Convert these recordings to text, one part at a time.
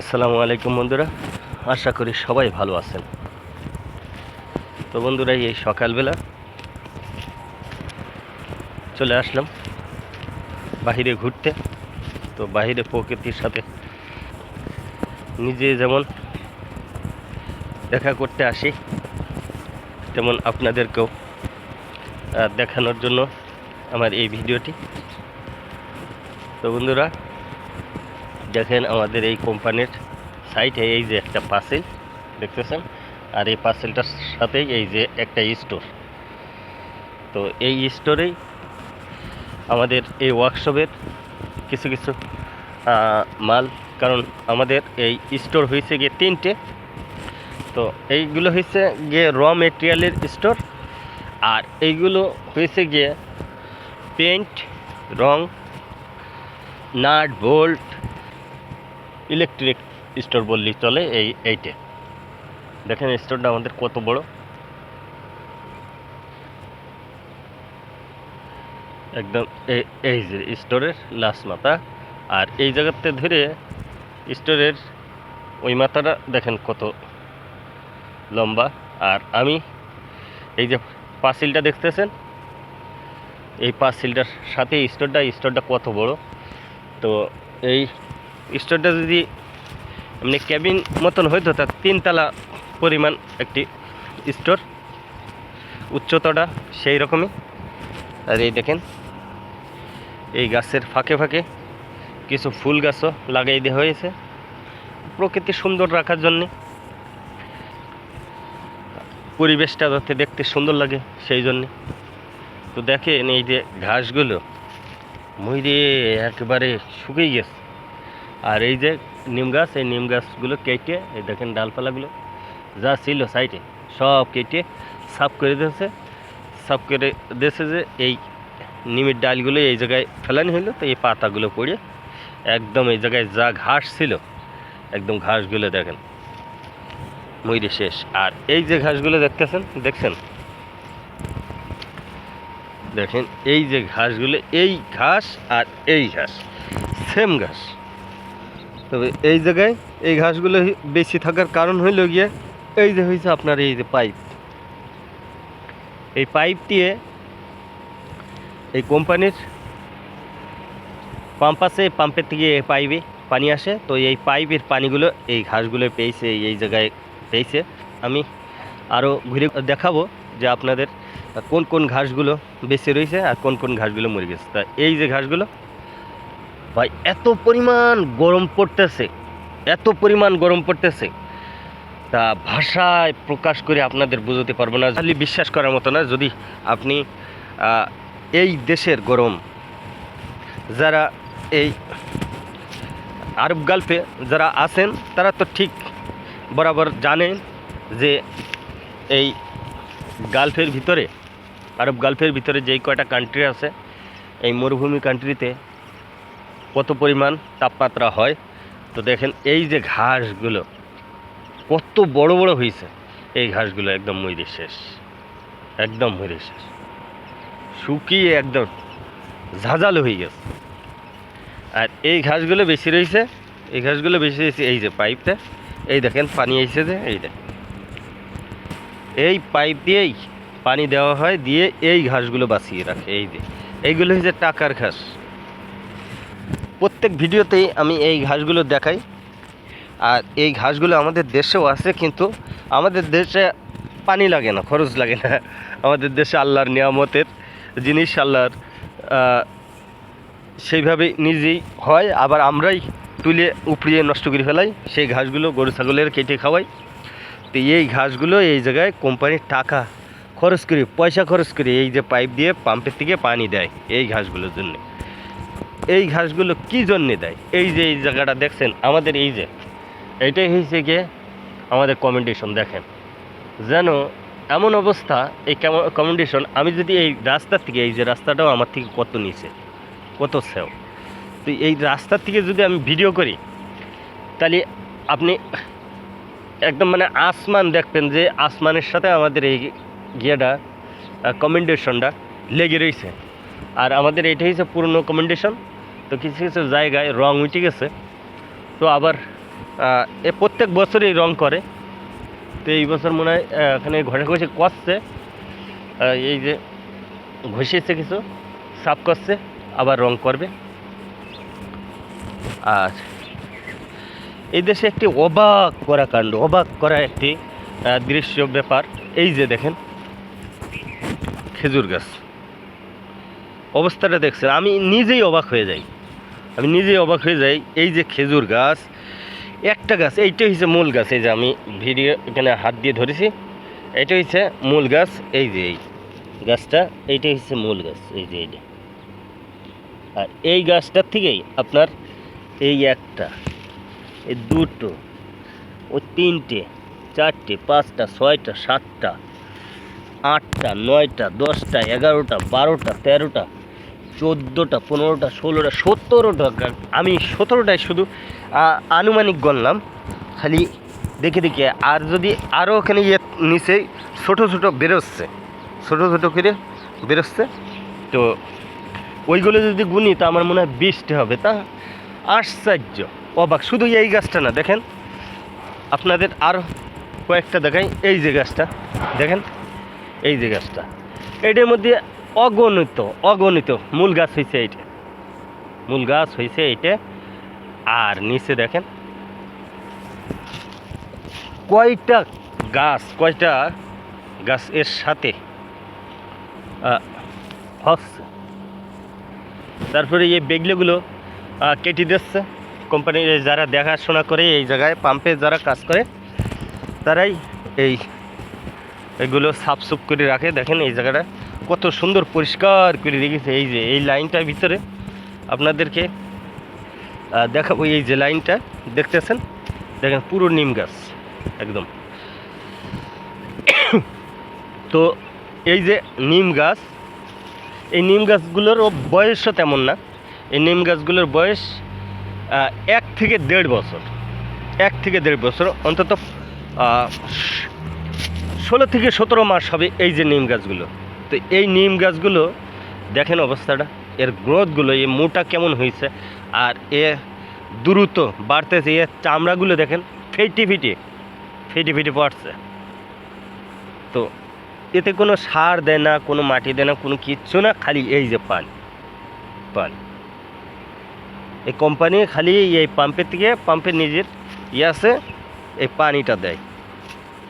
আসসালামু আলাইকুম বন্ধুরা, আশা করি সবাই ভালো আছেন। তো বন্ধুরা, এই সকালবেলা চলে আসলাম বাহিরে ঘুরতে। তো বাহিরে প্রকৃতির সাথে নিজে যেমন দেখা করতে আসি, তেমন আপনাদেরকেও দেখানোর জন্য আমার এই ভিডিওটি। তো বন্ধুরা দেখেন আমাদের এই কোম্পানির সাইটে এই যে একটা পার্সেল দেখতেছেন? আর এই পার্সেলটার সাথেই এই যে একটা স্টোর তো এই স্টোরেই আমাদের এই ওয়ার্কশপের কিছু কিছু মাল, কারণ আমাদের এই স্টোর হয়েছে গিয়ে তিনটে। তো এইগুলো হয়েছে গিয়ে র মেটেরিয়ালের স্টোর আর এইগুলো হয়েছে গিয়ে পেন্ট রং নাট বোল্ট ইলেকট্রিক স্টোর বললেই চলে এই এইটে। দেখেন স্টোরটা আমাদের কত বড়। একদম এই যে স্টোরের লাস্ট মাথা। আর এই জায়গাতে ধরে স্টোরের ওই মাথাটা দেখেন কত লম্বা। আর আমি এই যে পাঁচিলটা দেখতেছেন, এই পাঁচিলটার সাথে স্টোরটা স্টোরটা কত বড়। তো এই স্টোরটা যদি এমনি ক্যাবিন মতন হইতো, তার তিনতলা পরিমাণ একটি স্টোর। উচ্চতাটা সেই রকমই। আর এই দেখেন, এই গাছের ফাঁকে ফাঁকে কিছু ফুল গাছও লাগাই দেওয়া হয়েছে, প্রকৃতি সুন্দর রাখার জন্যে। পরিবেশটা যাতে দেখতে সুন্দর লাগে সেই জন্যে। তো দেখেন এই যে ঘাসগুলো মইরে একেবারে শুকিয়ে গেছে। আর এই যে নিম গাছ, এই নিম গাছগুলো কেটে, এই দেখেন ডালপালাগুলো যা ছিল সাইডে, সব কেটে সাফ করে দিয়েছে। সাফ করে দিয়েছে যে এই নিমের ডালগুলো এই জায়গায় ফেলানি হলো, তো এই পাতাগুলো পড়ে একদম এই জায়গায় যা ঘাস ছিল, একদম ঘাসগুলো দেখেন ময়ূরে শেষ। আর এই যে ঘাসগুলো দেখতেছেন, দেখছেন? দেখেন, এই যে ঘাসগুলো, এই ঘাস আর এই ঘাস, সেম ঘাস। তবে এই জায়গায় এই ঘাসগুলো বেশি থাকার কারণ হইল গিয়ে এই যে হয়েছে আপনার এই যে পাইপ। এই পাইপ দিয়ে এই কোম্পানির পাম্প আছে, এই পাম্পের থেকে এই পাইপে পানি আসে। তো এই পাইপের পানিগুলো এই ঘাসগুলো পেয়েছে, এই- জায়গায় পেয়েছে। আমি আরও ঘুরে দেখাবো যে আপনাদের কোন কোন ঘাসগুলো বেঁচে রয়েছে আর কোন কোন ঘাসগুলো মরে গেছে। তা এই যে ঘাসগুলো ভাই, এত পরিমাণ গরম পড়তেছে, এত পরিমাণ গরম পড়তেছে। তা ভাষায় প্রকাশ করে আপনাদের বোঝাতে পারব না, খালি বিশ্বাস করার মতো না, যদি আপনি এই দেশের গরম, যারা এই আরব গালফে যারা আছেন, তারা তো ঠিক বরাবর জানেন যে এই গালফের ভিতরে, আরব গালফের ভিতরে যেই কয়টা কান্ট্রি আছে, এই মরুভূমি কান্ট্রিতে কত পরিমাণ তাপমাত্রা হয়, তো দেখেন এই যে ঘাসগুলো, কত বড় বড় হয়েছে এই ঘাসগুলো একদম ময়ূরে শেষ, একদম ময়ূরে শেষ। শুকিয়ে একদম ঝাঁঝালো হয়ে গেছে। আর এই ঘাসগুলো বেশি রয়েছে এই ঘাসগুলো বেশি রয়েছে এই যে পাইপটা, এই দেখেন পানি এসেছে যে, এই দেখেন। এই পাইপ দিয়েই পানি দেওয়া হয়, দিয়ে এই ঘাসগুলো বাঁচিয়ে রাখে, এই যে। এইগুলো হচ্ছে টাকার ঘাস। প্রত্যেক ভিডিওতেই আমি এই ঘাসগুলো দেখাই। আর এই ঘাসগুলো আমাদের দেশেও আছে, কিন্তু আমাদের দেশে পানি লাগে না, খরচ লাগে না। আমাদের দেশে আল্লাহর নিয়ামতের জিনিস, আল্লাহর সেইভাবে নিজেই হয়। আবার আমরাই তুলে উপড়িয়ে নষ্ট করে ফেলাই, সেই ঘাসগুলো গরু, ছাগলের কেটে খাওয়াই। তো এই ঘাসগুলো এই জায়গায় কোম্পানির টাকা খরচ করে, পয়সা খরচ করে এই যে পাইপ দিয়ে, পাম্পের থেকে পানি দেয় এই ঘাসগুলোর জন্য। এই ঘাসগুলো কি জন্যে দেয়? এই যে, এই জায়গাটা দেখছেন? আমাদের এই যে এইটাই হয়েছে গিয়ে আমাদের কমেন্ডেশন দেখেন। যেন এমন অবস্থা, এই কমেন্ডেশন আমি যদি এই রাস্তার থেকে, এই যে রাস্তাটাও আমার থেকে কত নিচে, কত সেও। তো এই রাস্তার থেকে যদি আমি ভিডিও করি, তাহলে আপনি একদম মানে আসমান দেখবেন যে, আসমানের সাথে আমাদের এই গিয়েটা কমেন্ডেশনটা লেগে রয়েছে আর আমাদের এটা হচ্ছে পুরনো কমেন্ডেশন তো কিছু কিছু জায়গায় রং উঠে গেছে। তো আবার এ প্রত্যেক বছরই রং করে। তো এই বছর মনে হয় এখানে ঘষে ঘষে কষছে এই যে ঘষেছে কিছু, সাফ করছে, আবার রং করবে। আর এই দেশে একটি অবাক করা কাণ্ড, অবাক করা একটি দৃশ্য ব্যাপার। এই যে দেখেন, খেজুর গাছ। অবস্থাটা দেখছেন, আমি নিজেই অবাক হয়ে যাই। আমি নিজেই অবাক হয়ে যাই, এই যে খেজুর গাছ, একটা গাছ, এইটা হচ্ছে মূল গাছ, এই যে আমি ভিডিও এখানে হাত দিয়ে ধরেছি এটা হচ্ছে মূল গাছ, এই যে এই গাছটা, এইটা হচ্ছে মূল গাছ, এই যে এইটা। আর এই গাছটার থেকেই আপনার এই একটা, এই দুটো ও তিনটে, চারটে, পাঁচটা, ছয়টা, সাতটা, আটটা, নয়টা, দশটা, এগারোটা, বারোটা, তেরোটা চোদ্দোটা, পনেরোটা, ষোলোটা, সতেরোটা আমি সতেরোটায় শুধু আনুমানিক গণলাম খালি দেখে দেখে, আর যদি আরও ওখানে ইয়ে নিচে ছোটো ছোটো বেরোচ্ছে, ছোটো ছোটো করে বেরোচ্ছে, তো ওইগুলো যদি গুনি, তা আমার মনে হয় বিশটি হবে, তা আশ্চর্য, অবাক। শুধু এই গাছটা না, দেখেন, আপনাদের আরও কয়েকটা দেখাই। এই যে গাছটা, দেখেন, এই যে গাছটা। এটার মধ্যে অগণিত অগণিত মূল গাছ হয়েছে এইটা। মূল গাছ হয়েছে এইটা। আর নিচে দেখেন, কয়টা গাছ কয়টা গাছ এর সাথে হচ্ছে। তারপরে এই বেগলেগুলো কেটে দিচ্ছে। কোম্পানির যারা দেখাশোনা করে এই জায়গায়, পাম্পে যারা কাজ করে, তারাই এই, এগুলো সাফসুফ করে রাখে। দেখেন এই জায়গাটা। কত সুন্দর পরিষ্কার করে রেখেছে। এই যে, এই লাইনটার ভিতরে আপনাদেরকে দেখাবো এই যে লাইনটা, দেখতেছেন? দেখেন, পুরো নিম গাছ, একদম। তো এই যে নিম গাছ, এই নিম গাছগুলোরও বয়সও তেমন না। এই নিম গাছগুলোর বয়স এক থেকে দেড় বছর। এক থেকে দেড় বছর, অন্তত ষোলো থেকে সতেরো মাস হবে এই যে নিম গাছগুলো। তো এই নিম গাছগুলো, দেখেন অবস্থাটা, এর গ্রোথগুলো, এই মোটা কেমন হয়েছে, আর এ দ্রুত বাড়তেছে এর চামড়াগুলো দেখেন ফেটে ফিটি, ফেটে ফেটে পড়ছে। তো এতে কোনো সার দেয় না, কোনো মাটি দেয় না, কোনো কিচ্ছু না, খালি এই যে পানি পানি। এই কোম্পানি খালি এই পাম্পের থেকে, পাম্পের নিজের ইয়ে আছে, এই পানিটা দেয়।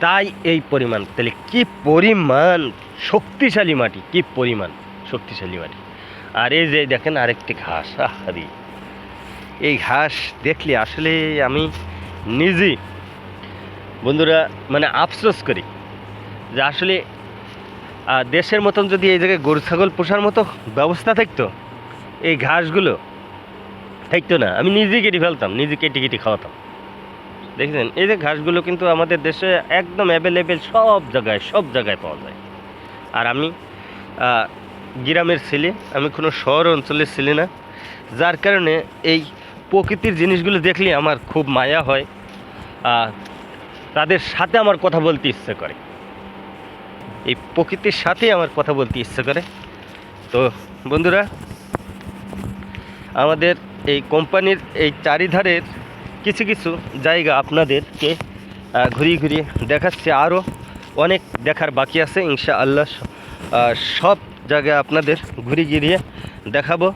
তাই এই পরিমাণ। তাহলে কি পরিমাণ? শক্তিশালী মাটি, কি পরিমাণ? শক্তিশালী মাটি। আর এই যে দেখেন আরেকটি ঘাস আহারি এই ঘাস দেখলে আসলে আমি নিজেই বন্ধুরা মানে আফসোস করি যে আসলে দেশের মতন যদি এই জায়গায় গরু, ছাগল পোষার মতো ব্যবস্থা থাকতো, এই ঘাসগুলো থাকতো না। আমি নিজে কেটে ফেলতাম, নিজে কেটে কেটে খাওয়াতাম। দেখেছেন? এই যে ঘাসগুলো কিন্তু আমাদের দেশে একদম অ্যাভেলেবেল সব জায়গায় সব জায়গায় পাওয়া যায়। আর আমি গ্রামের ছেলে, আমি কোনো শহর অঞ্চলের ছেলে না। যার কারণে এই প্রকৃতির জিনিসগুলো দেখলে আমার খুব মায়া হয়। তাদের সাথে আমার কথা বলতে ইচ্ছে করে। এই প্রকৃতির সাথে আমার কথা বলতে ইচ্ছে করে। তো বন্ধুরা, আমাদের এই কোম্পানির এই চারিধারের কিছু কিছু জায়গা আপনাদেরকে ঘুরিয়ে ঘুরিয়ে দেখাচ্ছে। আরও অনেক দেখার বাকি আছে ইনশা আল্লাহ সব জায়গায় আপনাদের ঘুরিয়ে ঘুরিয়ে দেখাবো।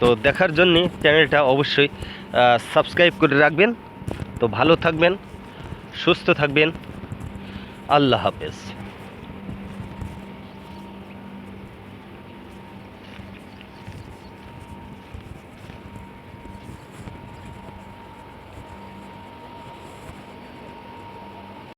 তো দেখার জন্যে চ্যানেলটা অবশ্যই সাবস্ক্রাইব করে রাখবেন। তো ভালো থাকবেন, সুস্থ থাকবেন। আল্লাহ হাফেজ।